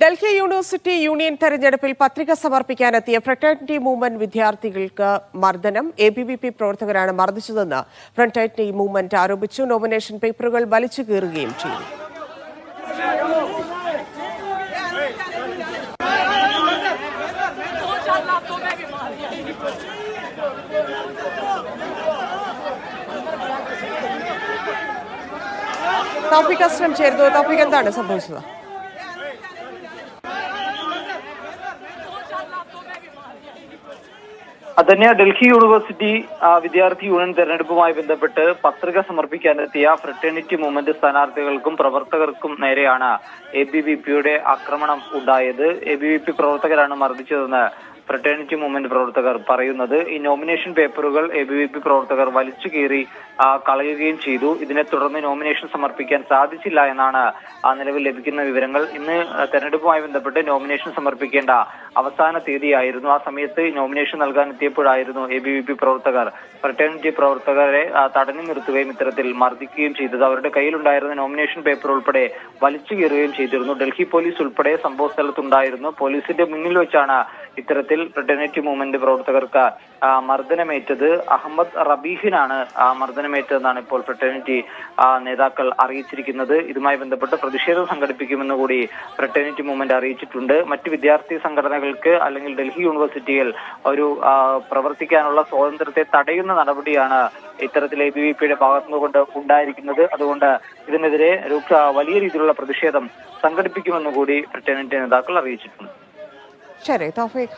Delhi university union തെരഞ്ഞെടുപ്പിൽ പത്രിക സമർപ്പിക്കാനെത്തിയ fraternity movement വിദ്യാർത്ഥികൾക്ക് മർദ്ദനം. എ ബി വി പി പ്രവർത്തകരാണ് മർദ്ദിച്ചതെന്ന് ഫ്രട്ടേണിറ്റി മൂവ്മെന്റ് ആരോപിച്ചു. നോമിനേഷൻ പേപ്പറുകൾ വലിച്ചു കീറുകയും ചെയ്തു. തൗഫിക് അസ്ലം ചേർന്നു തൗഫിക് എന്താണ് സംഭവിച്ചത്? അതന്നെ ഡൽഹി യൂണിവേഴ്സിറ്റി വിദ്യാർത്ഥി യൂണിയൻ തെരഞ്ഞെടുപ്പുമായി ബന്ധപ്പെട്ട് പത്രിക സമർപ്പിക്കാനെത്തിയ ഫ്രട്ടേണിറ്റി മൂവ്മെന്റ് സ്ഥാനാർത്ഥികൾക്കും പ്രവർത്തകർക്കും നേരെയാണ് എ ബി വി പിയുടെ ആക്രമണം ഉണ്ടായത്. എ ബി വി പി പ്രവർത്തകരാണ് മർദ്ദിച്ചതെന്ന് ഫ്രട്ടേണിറ്റി മൂവ്മെന്റ് പ്രവർത്തകർ പറയുന്നത് ഈ നോമിനേഷൻ പേപ്പറുകൾ എ ബി വി പി പ്രവർത്തകർ വലിച്ചു കീറി കളയുകയും ചെയ്തു. ഇതിനെ തുടർന്ന് നോമിനേഷൻ സമർപ്പിക്കാൻ സാധിച്ചില്ല എന്നാണ് നിലവിൽ ലഭിക്കുന്ന വിവരങ്ങൾ. ഇന്ന് തെരഞ്ഞെടുപ്പുമായി ബന്ധപ്പെട്ട് നോമിനേഷൻ സമർപ്പിക്കേണ്ട അവസാന തീയതിയായിരുന്നു. ആ സമയത്ത് നോമിനേഷൻ നൽകാൻ എത്തിയപ്പോഴായിരുന്നു എ ബി വി പി പ്രവർത്തകർ ഫ്രട്ടേണിറ്റി പ്രവർത്തകരെ തടഞ്ഞു നിർത്തുകയും ഇത്തരത്തിൽ മർദ്ദിക്കുകയും ചെയ്തത്. അവരുടെ കയ്യിലുണ്ടായിരുന്ന നോമിനേഷൻ പേപ്പർ ഉൾപ്പെടെ വലിച്ചു കീറുകയും ചെയ്തിരുന്നു. ഡൽഹി പോലീസ് ഉൾപ്പെടെ സംഭവ സ്ഥലത്തുണ്ടായിരുന്നു പോലീസിന്റെ മുന്നിൽ വെച്ചാണ് ഇത്തരത്തിൽ ഫ്രട്ടേണിറ്റി മൂവ്മെന്റ് പ്രവർത്തകർക്ക് മർദ്ദനമേറ്റത് അഹമ്മദ് റബീഹിനാണ് മർദ്ദനമേറ്റതെന്നാണ് ഇപ്പോൾ ഫ്രട്ടേണിറ്റി നേതാക്കൾ അറിയിച്ചിരിക്കുന്നത്. ഇതുമായി ബന്ധപ്പെട്ട് പ്രതിഷേധം സംഘടിപ്പിക്കുമെന്ന് കൂടി ഫ്രട്ടേണിറ്റി മൂവ്മെന്റ് അറിയിച്ചിട്ടുണ്ട്. മറ്റ് വിദ്യാർത്ഥി സംഘടനകൾക്ക് അല്ലെങ്കിൽ ഡൽഹി യൂണിവേഴ്സിറ്റിയിൽ ഒരു പ്രവർത്തിക്കാനുള്ള സ്വാതന്ത്ര്യത്തെ തടയുന്ന നടപടിയാണ് ഇത്തരത്തിൽ എ ബി വി പിയുടെ ഭാഗത്തുനിന്നുകൊണ്ട് ഉണ്ടായിരിക്കുന്നത്. അതുകൊണ്ട് ഇതിനെതിരെ രൂക്ഷ വലിയ രീതിയിലുള്ള പ്രതിഷേധം സംഘടിപ്പിക്കുമെന്ന് കൂടി ഫ്രട്ടേണിറ്റി നേതാക്കൾ അറിയിച്ചിട്ടുണ്ട്. 这里倒会的